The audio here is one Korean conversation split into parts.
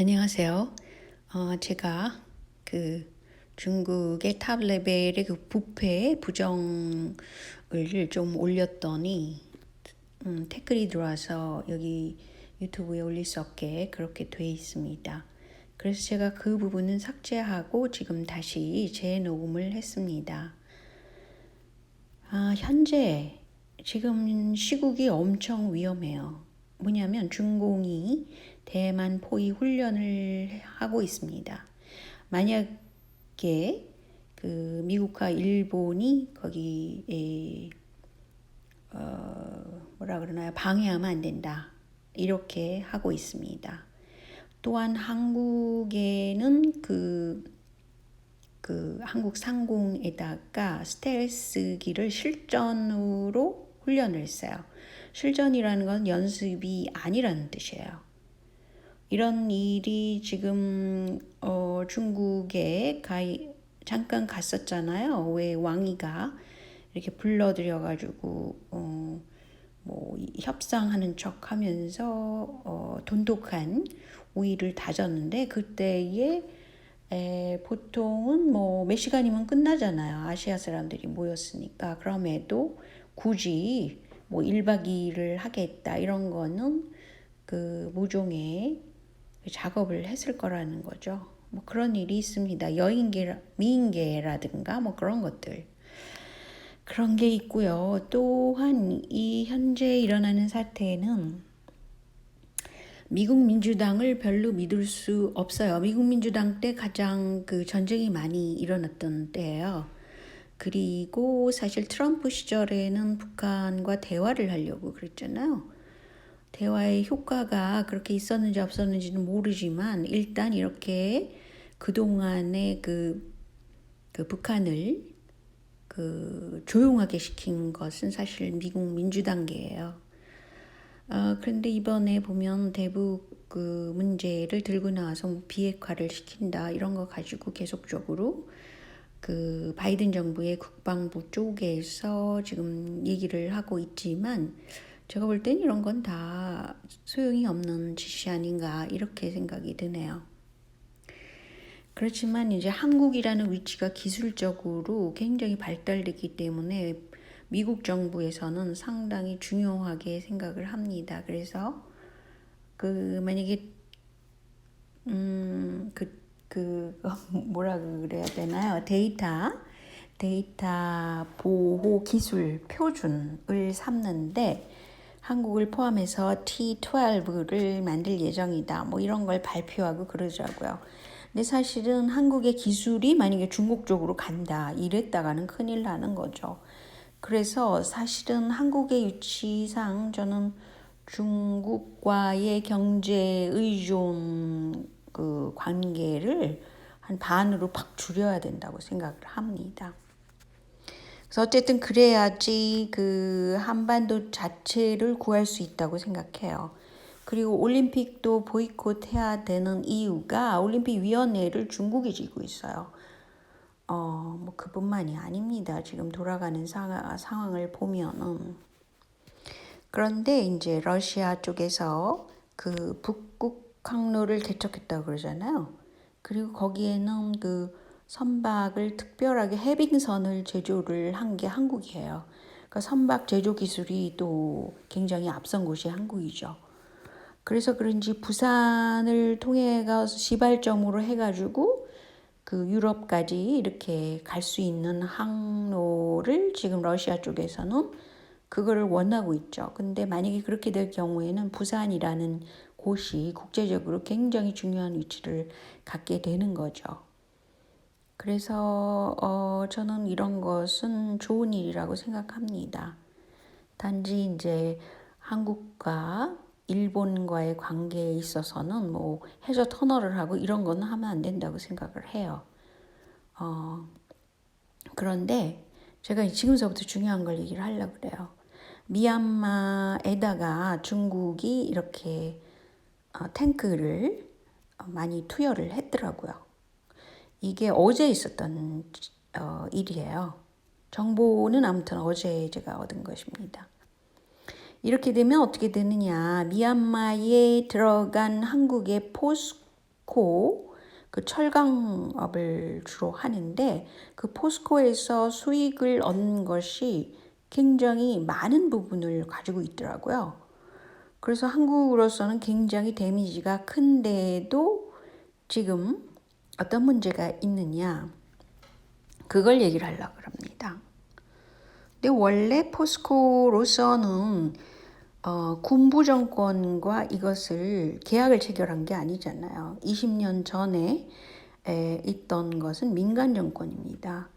안녕하세요. 어, 제가 그 중국의 탑 레벨의 그 부패 부정을 좀 올렸더니 음, 댓글이 들어와서 여기 유튜브에 올릴 수 없게 그렇게 돼 있습니다. 그래서 제가 그 부분은 삭제하고 지금 다시 재녹음을 했습니다. 아, 현재 지금 시국이 엄청 위험해요. 뭐냐면 중공이 대만 포위 훈련을 하고 있습니다. 만약에 그 미국과 일본이 거기에 어 뭐라 그러나요 방해하면 안 된다 이렇게 하고 있습니다. 또한 한국에는 그, 그 한국 상공에다가 스텔스기를 실전으로 훈련을 했어요. 실전이라는 건 연습이 아니라는 뜻이에요. 이런 일이 지금 어, 중국에 가 잠깐 갔었잖아요. 왜 왕이가 이렇게 불러들여가지고 어, 뭐 협상하는 척하면서 어, 돈독한 우위를 다졌는데 그때에 에, 보통은 뭐 몇 시간이면 끝나잖아요. 아시아 사람들이 모였으니까. 그럼에도 굳이 뭐 1박 2일을 하겠다 이런 거는 그 모종의 작업을 했을 거라는 거죠. 뭐 그런 일이 있습니다. 여인계, 미인계라든가 뭐 그런 것들. 그런 게 있고요. 또한 이 현재 일어나는 사태는 미국 민주당을 별로 믿을 수 없어요. 미국 민주당 때 가장 그 전쟁이 많이 일어났던 때예요. 그리고 사실 트럼프 시절에는 북한과 대화를 하려고 그랬잖아요. 대화의 효과가 그렇게 있었는지 없었는지는 모르지만 일단 이렇게 그동안의 그, 그 북한을 그 조용하게 시킨 것은 사실 미국 민주당계예요. 어, 그런데 이번에 보면 대북 그 문제를 들고 나와서 뭐 비핵화를 시킨다 이런 거 가지고 계속적으로 그 바이든 정부의 국방부 쪽에서 지금 얘기를 하고 있지만 제가 볼 땐 이런 건 다 소용이 없는 짓이 아닌가 이렇게 생각이 드네요. 그렇지만 이제 한국이라는 위치가 기술적으로 굉장히 발달됐기 때문에 미국 정부에서는 상당히 중요하게 생각을 합니다. 그래서 그 만약에 음그 그 뭐라 그래야 되나요? 데이터 데이터 보호 기술 표준을 삼는데 한국을 포함해서 T12를 만들 예정이다. 뭐 이런 걸 발표하고 그러더라고요. 근데 사실은 한국의 기술이 만약에 중국 쪽으로 간다. 이랬다가는 큰일 나는 거죠. 그래서 사실은 한국의 위치상 저는 중국과의 경제 의존 그 관계를 한 반으로 팍 줄여야 된다고 생각을 합니다. 그래서 어쨌든 그래야지 그 한반도 자체를 구할 수 있다고 생각해요. 그리고 올림픽도 보이콧해야 되는 이유가 올림픽 위원회를 중국이 쥐고 있어요. 어, 뭐 그뿐만이 아닙니다. 지금 돌아가는 상황, 상황을 보면은. 그런데 이제 러시아 쪽에서 그 북극 항로를 개척했다고 그러잖아요. 그리고 거기에는 그 선박을 특별하게 해빙선을 제조를 한 게 한국이에요. 그러니까 선박 제조 기술이 또 굉장히 앞선 곳이 한국이죠. 그래서 그런지 부산을 통해 가서 시발점으로 해가지고 그 유럽까지 이렇게 갈 수 있는 항로를 지금 러시아 쪽에서는 그거를 원하고 있죠. 근데 만약에 그렇게 될 경우에는 부산이라는 곳이 국제적으로 굉장히 중요한 위치를 갖게 되는 거죠. 그래서 어, 저는 이런 것은 좋은 일이라고 생각합니다. 단지 이제 한국과 일본과의 관계에 있어서는 뭐 해저 터널을 하고 이런 거는 하면 안 된다고 생각을 해요. 어, 그런데 제가 지금서부터 중요한 걸 얘기를 하려고 그래요. 미얀마에다가 중국이 이렇게 어, 탱크를 많이 투여를 했더라고요. 이게 어제 있었던 어, 일이에요. 정보는 아무튼 어제 제가 얻은 것입니다. 이렇게 되면 어떻게 되느냐. 미얀마에 들어간 한국의 포스, 포스코 그 철강업을 주로 하는데 그 포스코에서 수익을 얻는 것이 굉장히 많은 부분을 가지고 있더라고요. 그래서 한국으로서는 굉장히 데미지가 큰데도 지금 어떤 문제가 있느냐 그걸 얘기를 하려고 합니다. 근데 원래 포스코로서는 어, 군부 정권과 이것을 계약을 체결한 게 아니잖아요. 20년 전에 에, 있던 것은 민간 정권입니다.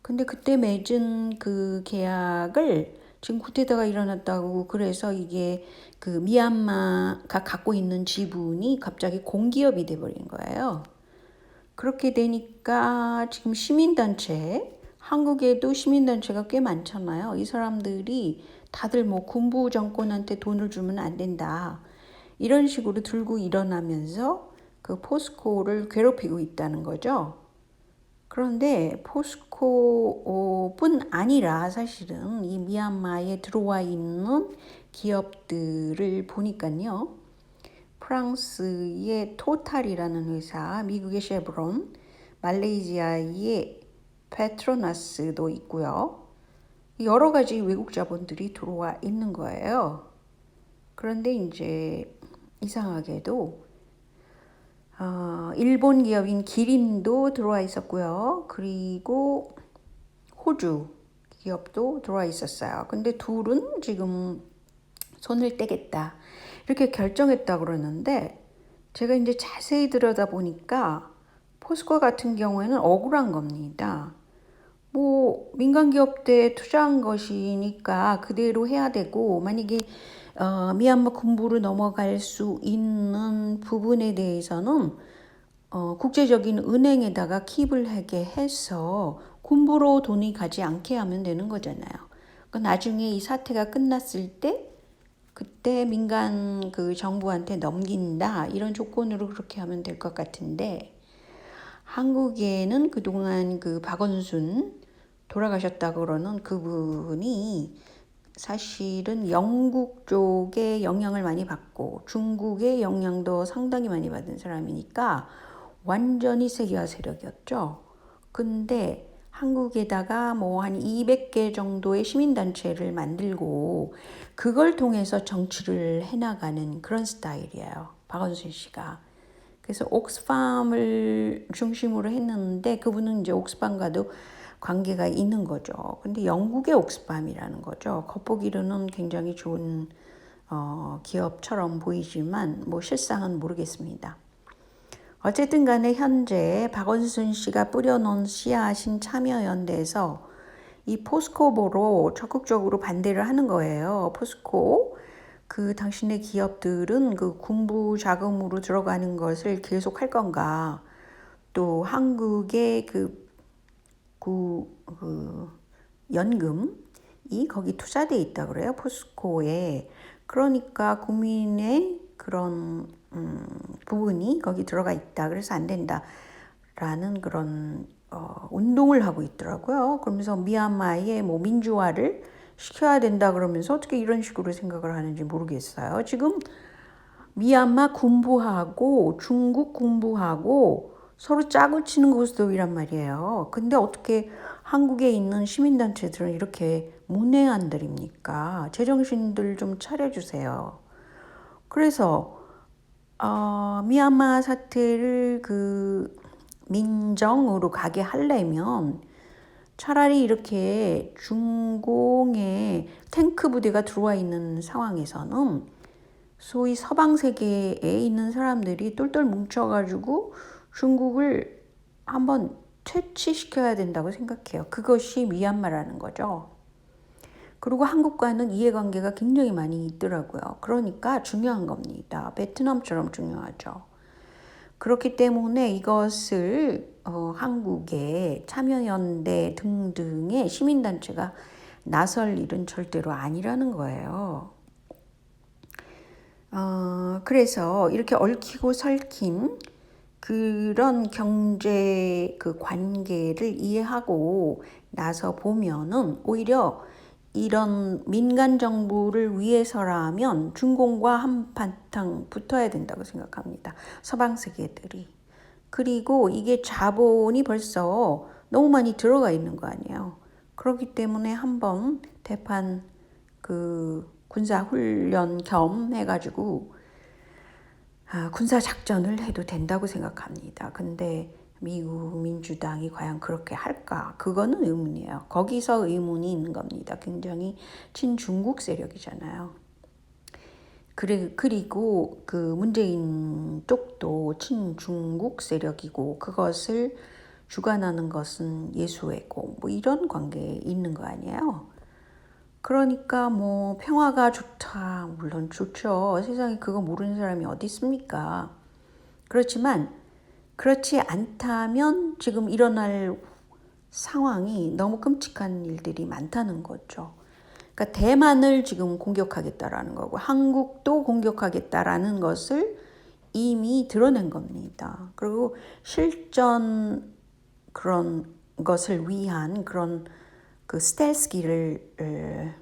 근데 그때 맺은 그 계약을 지금 쿠데타가 일어났다고 그래서 이게 그 미얀마가 갖고 있는 지분이 갑자기 공기업이 돼버린 거예요. 그렇게 되니까 지금 시민단체, 한국에도 시민단체가 꽤 많잖아요. 이 사람들이 다들 뭐 군부 정권한테 돈을 주면 안 된다. 이런 식으로 들고 일어나면서 그 포스코를 괴롭히고 있다는 거죠. 그런데 포스코뿐 아니라 사실은 이 미얀마에 들어와 있는 기업들을 보니까요. 프랑스의 토탈이라는 회사, 미국의 쉐브론, 말레이시아의 페트로나스도 있고요. 여러 가지 외국 자본들이 들어와 있는 거예요. 그런데 이제 이상하게도 어, 일본 기업인 기린도 들어와 있었고요. 그리고 호주 기업도 들어와 있었어요. 근데 둘은 지금 손을 떼겠다. 이렇게 결정했다 그러는데 제가 이제 자세히 들여다 보니까 포스코 같은 경우에는 억울한 겁니다. 뭐 민간 기업 때 투자한 것이니까 그대로 해야 되고 만약에 어, 미얀마 군부로 넘어갈 수 있는 부분에 대해서는 어, 국제적인 은행에다가 킵을 하게 해서 군부로 돈이 가지 않게 하면 되는 거잖아요. 그러니까 나중에 이 사태가 끝났을 때 그때 민간 그 정부한테 넘긴다 이런 조건으로 그렇게 하면 될 것 같은데 한국에는 그동안 그 박원순 돌아가셨다 그러는 그분이 사실은 영국 쪽에 영향을 많이 받고 중국의 영향도 상당히 많이 받은 사람이니까 완전히 세계화 세력이었죠. 근데 한국에다가 뭐 한 200개 정도의 시민단체를 만들고 그걸 통해서 정치를 해나가는 그런 스타일이에요. 박원순 씨가. 그래서 옥스팜을 중심으로 했는데 그분은 이제 옥스팜과도 관계가 있는 거죠. 근데 영국의 옥스팜이라는 거죠. 겉보기로는 굉장히 좋은 어, 기업처럼 보이지만 뭐 실상은 모르겠습니다. 어쨌든 간에 현재 박원순 씨가 뿌려놓은 씨앗인 참여연대에서 이 포스코보로 적극적으로 반대를 하는 거예요. 포스코 그 당신의 기업들은 그 군부 자금으로 들어가는 것을 계속 할 건가? 또 한국의 그, 그, 그 연금이 거기 투자돼 있다 그래요. 포스코에. 그러니까 국민의 그런 음, 부분이 거기 들어가 있다. 그래서 안 된다라는 그런 어, 운동을 하고 있더라고요. 그러면서 미얀마의 뭐 민주화를 시켜야 된다 그러면서 어떻게 이런 식으로 생각을 하는지 모르겠어요. 지금 미얀마 군부하고 중국 군부하고 서로 짜고 치는 고스톱이란 말이에요. 근데 어떻게 한국에 있는 시민단체들은 이렇게 문외한들입니까? 제정신들 좀 차려주세요. 그래서 어, 미얀마 사태를 그 민정으로 가게 하려면 차라리 이렇게 중공의 탱크 부대가 들어와 있는 상황에서는 소위 서방 세계에 있는 사람들이 똘똘 뭉쳐가지고 중국을 한번 퇴치시켜야 된다고 생각해요. 그것이 미얀마라는 거죠. 그리고 한국과는 이해관계가 굉장히 많이 있더라고요. 그러니까 중요한 겁니다. 베트남처럼 중요하죠. 그렇기 때문에 이것을 어, 한국의 참여연대 등등의 시민단체가 나설 일은 절대로 아니라는 거예요. 어, 그래서 이렇게 얽히고 설킨 그런 경제 그 관계를 이해하고 나서 보면은 오히려 이런 민간 정부를 위해서라면 중공과 한바탕 붙어야 된다고 생각합니다. 서방 세계들이. 그리고 이게 자본이 벌써 너무 많이 들어가 있는 거 아니에요. 그렇기 때문에 한번 대판 그 군사 훈련 겸 해가지고 아, 군사 작전을 해도 된다고 생각합니다. 근데 미국 민주당이 과연 그렇게 할까? 그거는 의문이에요. 거기서 의문이 있는 겁니다. 굉장히 친중국 세력이잖아요. 그래, 그리고 그 문재인 쪽도 친중국 세력이고 그것을 주관하는 것은 예수회고 뭐 이런 관계에 있는 거 아니에요. 그러니까 뭐 평화가 좋다 물론 좋죠. 세상에 그거 모르는 사람이 어디 있습니까? 그렇지만 그렇지 않다면 지금 일어날 상황이 너무 끔찍한 일들이 많다는 거죠. 그러니까 대만을 지금 공격하겠다라는 거고 한국도 공격하겠다라는 것을 이미 드러낸 겁니다. 그리고 실전 그런 것을 위한 그런 그 스텔스기를 에,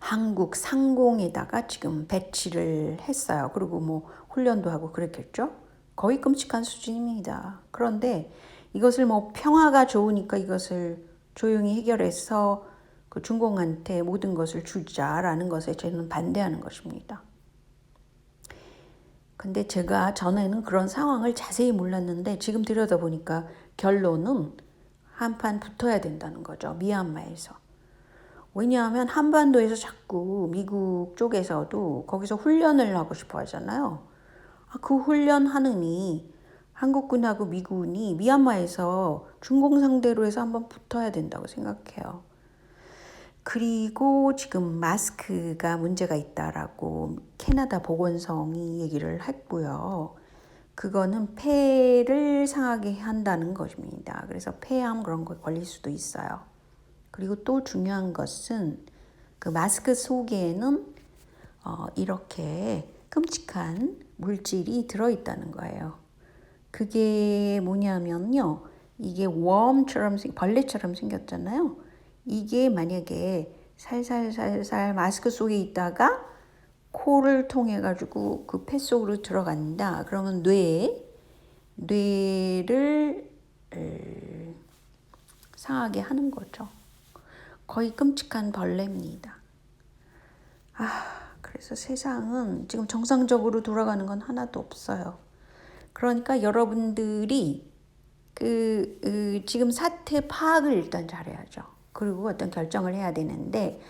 한국 상공에다가 지금 배치를 했어요. 그리고 뭐 훈련도 하고 그랬겠죠. 거의 끔찍한 수준입니다. 그런데 이것을 뭐 평화가 좋으니까 이것을 조용히 해결해서 그 중공한테 모든 것을 주자라는 것에 저는 반대하는 것입니다. 근데 제가 전에는 그런 상황을 자세히 몰랐는데 지금 들여다보니까 결론은 한판 붙어야 된다는 거죠. 미얀마에서. 왜냐하면 한반도에서 자꾸 미국 쪽에서도 거기서 훈련을 하고 싶어 하잖아요. 아, 그 훈련하느니 한국군하고 미군이 미얀마에서 중공 상대로 해서 한번 붙어야 된다고 생각해요. 그리고 지금 마스크가 문제가 있다라고 캐나다 보건성이 얘기를 했고요. 그거는 폐를 상하게 한다는 것입니다. 그래서 폐암 그런 거 걸릴 수도 있어요. 그리고 또 중요한 것은 그 마스크 속에는 어, 이렇게 끔찍한 물질이 들어있다는 거예요. 그게 뭐냐면요. 이게 웜처럼 벌레처럼 생겼잖아요. 이게 만약에 살살살살 마스크 속에 있다가 코를 통해 가지고 그 폐 속으로 들어간다. 그러면 뇌 뇌를 에, 상하게 하는 거죠. 거의 끔찍한 벌레입니다. 아, 그래서 세상은 지금 정상적으로 돌아가는 건 하나도 없어요. 그러니까 여러분들이 그, 그 지금 사태 파악을 일단 잘해야죠. 그리고 어떤 결정을 해야 되는데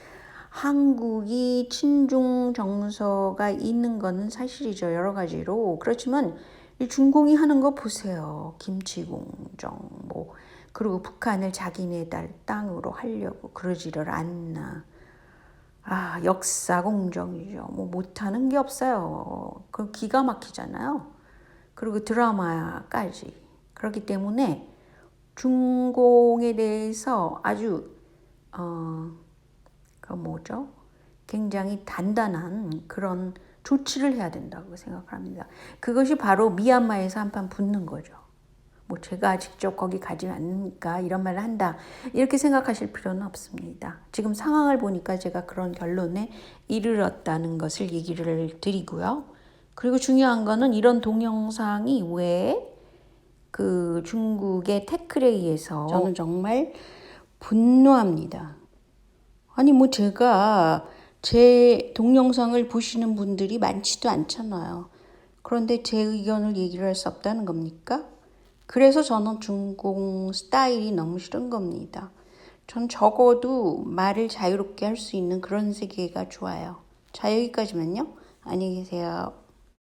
한국이 친중 정서가 있는 거는 사실이죠. 여러 가지로. 그렇지만 이 중공이 하는 거 보세요. 김치 공정 뭐 그리고 북한을 자기네 딸 땅으로 하려고 그러지를 않나. 아, 역사 공정이죠. 뭐 못하는 게 없어요. 그 기가 막히잖아요. 그리고 드라마까지. 그렇기 때문에 중공에 대해서 아주 어, 그 뭐죠? 굉장히 단단한 그런 조치를 해야 된다고 생각합니다. 그것이 바로 미얀마에서 한판 붙는 거죠. 뭐 제가 직접 거기 가지 않으니까 이런 말을 한다. 이렇게 생각하실 필요는 없습니다. 지금 상황을 보니까 제가 그런 결론에 이르렀다는 것을 얘기를 드리고요. 그리고 중요한 거는 이런 동영상이 왜 그 중국의 태클에 의해서 저는 정말 분노합니다. 아니 뭐 제가 제 동영상을 보시는 분들이 많지도 않잖아요. 그런데 제 의견을 얘기를 할 수 없다는 겁니까? 그래서 저는 중공 스타일이 너무 싫은 겁니다. 전 적어도 말을 자유롭게 할 수 있는 그런 세계가 좋아요. 자, 여기까지만요. 안녕히 계세요.